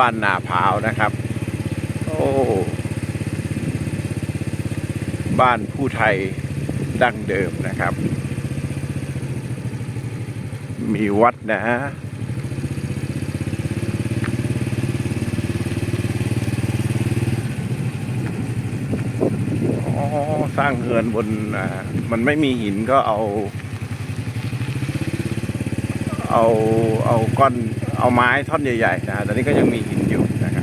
บ้านนาพาวนะครับ โอ้บ้านผู้ไทยดั้งเดิมนะครับ มีวัดนะอ๋อสร้างเฮือนบนอ่ามันไม่มีหินก็เอา เอาเอาก้อน เอาไม้ท่อนใหญ่ๆนะฮะตอนนี้ก็ยังมีหินอยู่นะครั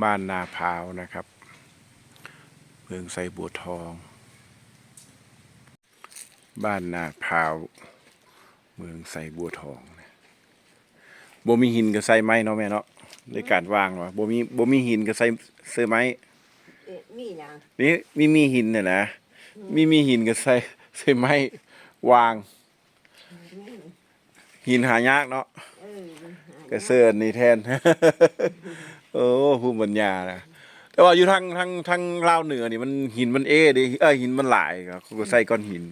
บบ้านนาพร้าวนะครับ เมืองไซบัวทอง บ้านนาพร้าว เมืองไซบัวทองนะบ่มีหินกับไซไม้เนาะแม่เนาะในการวางวะบ่มีบ่มีหินกับไซเสื้อไม้เอ๊ะมีหยังนี่มีมีหินน่ะนะมีมีหินกับไซไซไม้วาง หินหายากเนาะเออมันหากระเซินนี่แทน โอ้ผู้ปัญญานะแต่ว่าอยู่ทางทางทางลาวเหนือนี่มันหินมันเอดิเออหินมันหลายครับเขาก็ใส่ก้อนหิน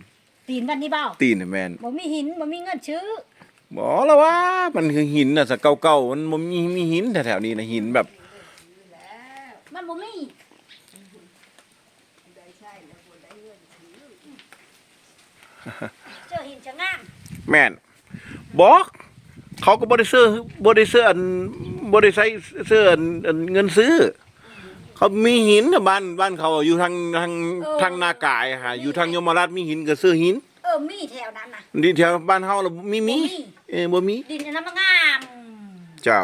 ตีนวันนี้เปล่าตีนน่ะแม่นบ่มีหินบ่มีเงินซื้อบอกแล้วว่า มันคือหินน่ะสะเก่าๆมันบ่มีมีหินแถวๆนี้นะหินแบบ มันบ่มีได้ใช่แล้วบ่ได้เงินซื้อเจอหินจะงามแม่นบอกเขาก็บ่ได้ซื้อบ่ได้ซื้ออัน บ่ได้ใช้ซื้ออันอันเงินซื้อ เขามีหินน่ะบ้านบ้านเขาอยู่ทางทางทางนากายอะฮะอยู่ทางยมราชมีหินก็ซื้อหิน เออมีแถวนั้นน่ะดินแถวบ้านเฮาล่ะมีมีบ่มี เออบ่มี ดินอันนั้นมันงาม เจ้า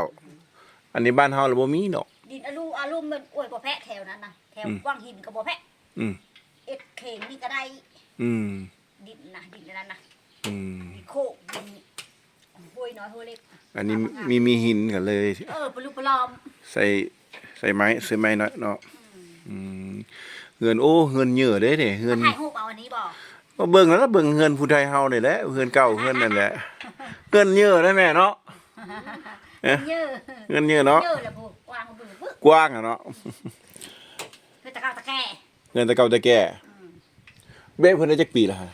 อันนี้บ้านเฮาล่ะบ่มีเนาะดินอลูอารมณ์มันอวยบ่แพะแถวนั้นน่ะแถวอืมว่างหินก็บ่แพะอืมเอ็ดเข่งนี่ก็ได้ อืม ดินน่ะดินอันนั้นน่ะอืมดินโคกดินห้วยน้อยห้วยเล็ก อันนี้มีมีหินกันเลย เออปลุกปลอมใส่ใส่ไม้ซื้อไม้เนาะเนาะอืมเฮือนโอ้เฮือนเยอะเด้เด้เฮือนถ่ายรูปเอาอันนี้บ่ก็เบิ่งแล้วเบิ่งเฮือนผู้ไทยเฮานี่แหละเฮือนเก่าเฮือนนั่นแหละเฮือนเยอะได้แม่เนาะเอ๊ะเยอะเฮือนเยอะเนาะเยอะแล้วบ่วางบ่ปึ๊บกว้างอะเนาะคือตะเกาตะแก่เฮือนแต่เก่าแต่แก่เบ้เพิ่นได้จักปีละฮะ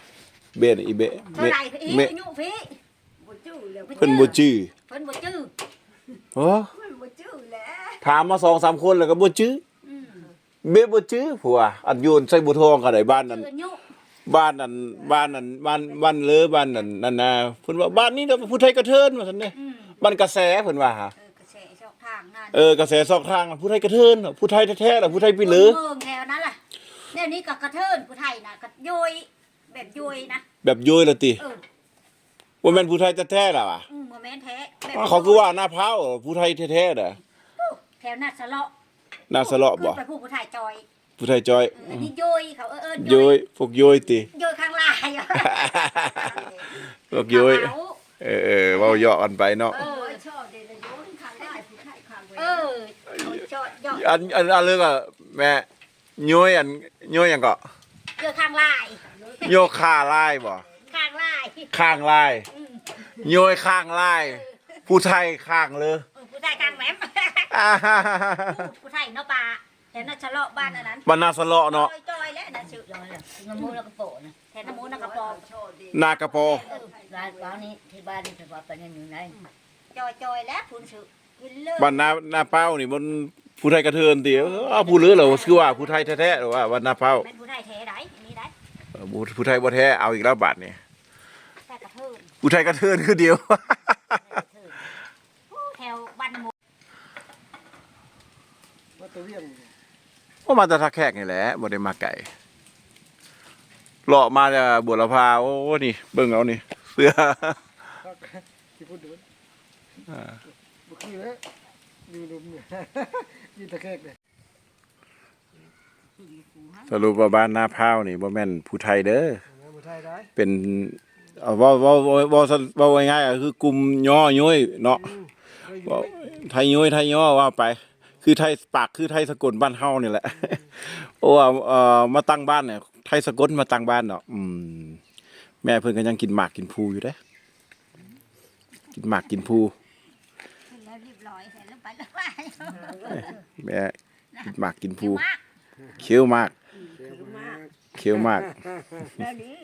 เบ้น่ะอีเบ้เท่าเบ้ไหร่พี่เบ้อายุพี่บ่จื้อแล้วเพิ่นบ่จื้อ เพิ่นบ่จื้อโอ้มันบ่จื้อแล้วถามมา2-3คนแล้วก็บ่จื้ออืมเบ้บ่จื้อผัวอันโยนใส่บุทองก็ได้บ้านนั้นจื้ออายุบ้านนั้นบ้านนั้นบ้านบ้านเลอบ้านนั้นนั่นน่ะเพิ่นว่าบ้านนี้เด้อผู้ไทยกระเทินว่าซั่นเด้อืมบ้านกระแสเพิ่นว่าหาเออกระแสช่องทางนั่นเออกระแสซอกทางน่ะผู้ไทยกระเทินน่ะผู้ไทยแท้ๆน่ะผู้ไทยปีเหลือเมืองแถวนั้นล่ะเดี๋ยวนี้ก็กระเทินผู้ไทยนะกระโยยแบบโยยนะแบบโยยละติเออว่าแม่นผู้ไทยแท้ๆล่ะว่ะอืม บ่แม่นแท้แบบอ้าวเขาคือว่าหน้าพร้าวผู้ไทยแท้ๆน่ะแถวนาสะเลาะหน้าสะเลาะบ่ขึ้นไปผู้ผู้ไทยจอยผู้ไทยจอยเอออันนี้โยยเขาเออเออโยยพวกโยยติโยยข้างลายอะพวกโยยเขา เออเออเว้าเหยาะกันไปเนาะ เอโอ้อยชอบเด้เลยโยนข้างได้ผู้ชายข้างเว้ยเออเขาจอดยอดอันอันอันเรื่องอะแม่โยยอันโยยหยังก็โยยข้างลายโยค่าลายบ่ข้างลายข้างลาย อืม โยยข้างลายผู้ไทยข้างเลยเออผู้ไทยข้างแหมมอ่าฮ่าฮ่าฮ่าผู้ไทยเนาะป่าแต่นาสะเลาะบ้านอันนั้นบรรณาสะเลาะเนาะจอยจอยแล้วนะชื่อจอยเลยน้ำมูนกระโปะนะแทนน้ำมูนกระโปะชอบเด้นากระโปเออร้านร้านนี้ที่บ้านนี่ถือว่าเป็นอย่างนี้ไงจอยจอยแล้วคุณชื่อเห็นเลยบ้านนานาเป้านี่มันผู้ไทยกระเทินติเอ้าผู้ลือเหรอคือว่าผู้ไทยแท้ๆหรือว่าวันนาเป้าเป็นผู้ไทยแท้ไดอันนี้ได้ เออผู้ผู้ไทยบ่แท้เอาอีกแล้วบาดนี่แค่ก ระเทินผู้ไทยกระเทินคือเดียวแค่กระเทินโอ้แถวบ้านหมูว่าตัวเวียงว่ามาแต่ทักแขกนี่แหละบ่ได้มาไก่เลาะมาจากบัวละพาโอ้นี่ เบิ่งเอานี่ เสื้อครับที่พูดดูอ่าบุคือแล้วดูลมเนี่ยยืนตะแคกเลยสรุปว่าบ้านนาพร้าวนี่บ่แม่นผู้ไทยเด้อนะมาไทยได้เป็น เอาเว่าเว่าเว่าเว่าเว่าง่ายๆก็คือกลุ่มย่อย้อยเนาะเคยอยู่เว้าไหมไทยย้อยไทยย่อว่าไป คือไทยปากคือไทยสกลบ้านเฮานี่แหละ โอ้ว่าเอ่อมาตั้งบ้านเนี่ยไทยสกลมาตั้งบ้านเนาะอืม แม่เพิ่นก็ยังกินหมากกินภูอยู่เด้กินหมากกินภูขึ้นแล้วเรียบร้อยเห็นแล้วไปแล้วไปแม่กินหมากกินภูเดี๋ยวมากเคี้ยวมากเคี้ยวมาก แล้วนี่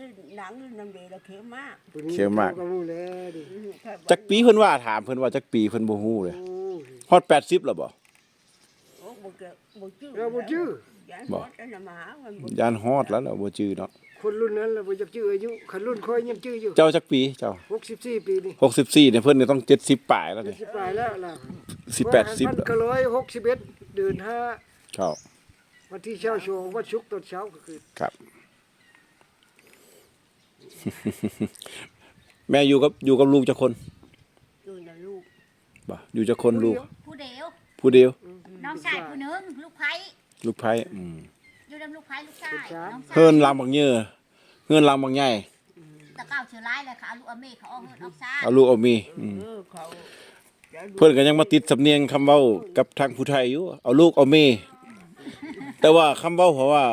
เอ่อนี่หนังนี่น้ำเดือดเขียวมากตัวนี้เขียวมาก ก็รู้แล้วดิอืมแค่จักปีเพิ่นว่าถามเพิ่นว่าจักปีเพิ่นบ่ฮู้เลยโอ้ฮอด80แล้วบ่ โอ้บ่เกิดบ่จื้อเราบ่ชื่อยันบ่ฮอดอันน่ะมาหามันบ่ยานฮอดแล้วล่ะบ่จื้อเนาะคนรุ่นนั้นเราบ่จักชื่ออายุคันรุ่นค่อยยังชื่ออยู่เจ้าจักปีเจ้า 64 ปีนี่64เนี่ยเพิ่นนี่ต้อง70ปลายแล้วนี่สิบปลายแล้วล่ะสิแปดสิบพันเก้าร้อยหกสิบเอ็ดเดือนห้า ครับ วันที่เช้าโชว์วันศุกร์ตอนเช้าก็คือครับ แม่อยู่กับอยู่กับลูกจะคนอยู่ในลูกบ่อยู่จะคนลูก ผู้เดียวผู้เดียว น้องชายผู้หนึงลูกไผ่ลูกไผ่อืมอยู่ดำลูกไผ่ลูกชายน้องชายเฮินลำบางเยอะเฮินลำบางใหญ่ตะเก้าเชื้อร้ายเลยค่ะเอาลูกอเมฆเขาเอาเงินเอาซ่าเอาลูกเอามีอืมเออเขาดี๋ยวดูเพิ่นก็ยังมาติดสำเนียงคำเว้ากับทางผู้ไทยอยู่เอาลูกเอามีแต่ว่าคำเว้าเพราะว่า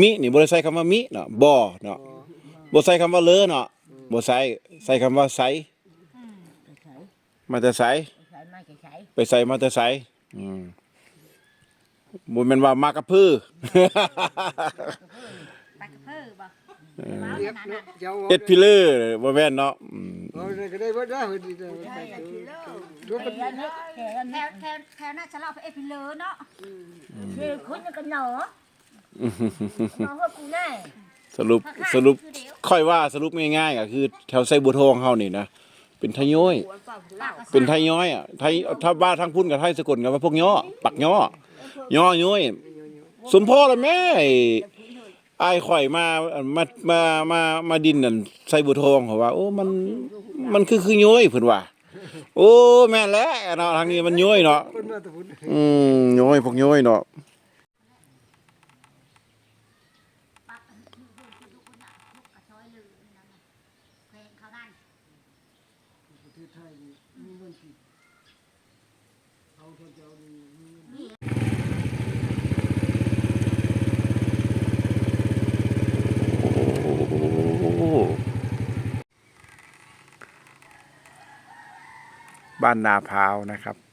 มินี่บ่ได้ใช้คำว่ามิเนาะบ่เนาะ บ่ใช้คำว่าเลอเนาะบ่ใช้ใช้คำว่าไสมาแต่ไสใช้ไม่ใช้ไปใส่มาแต่ใส่อืมบ่แม่นว่ามากระพือ ไปกระเพื่อบ่เรียบเนาะยาวเอ็ดพิเลอร์บ่แม่นเนาะอืมเอาเลยก็ได้บ่ได้เฮ้ยดีเด้อใช่ละทีเลิกรถแถมันวนี้แถวแถวแถวน่าจะเล่าไปเอพิเลอร์เนาะคือคนกันหนอหนอว่ากูแน่ สรุปสรุปค่อยว่าสรุปง่ายๆก็คือแถวไสบัวทองเฮานี่นะเป็นไทย้อยหัวเปล่าลากเป็นไทย้อยอะไทยถ้าบ้านทางพุ่นกับไทยสกลก็ว่าพวกย่อปักย่อย่อย้อยสมพ่อละแม่ไอ้อายข่อยมามามามามาดินนั่นไสบัวทองเขาว่า โอ้มันมันคือคือย้อยเพิ่นว่า โอ้แม่นแล้วเนาะทางนี้มันย้อยเนาะคนมาแตะพุ่นอืมย้อยพวกย้อยเนาะ ปั๊บลูกลูกลูกคนน่ะลูกกระชอยลือนั่นน่ะเพลงเขานั่น ประเทศ ไทยนี่มีเงินผิดเอาเจ้าดีมีเงินบ้านนาพาวนะครับ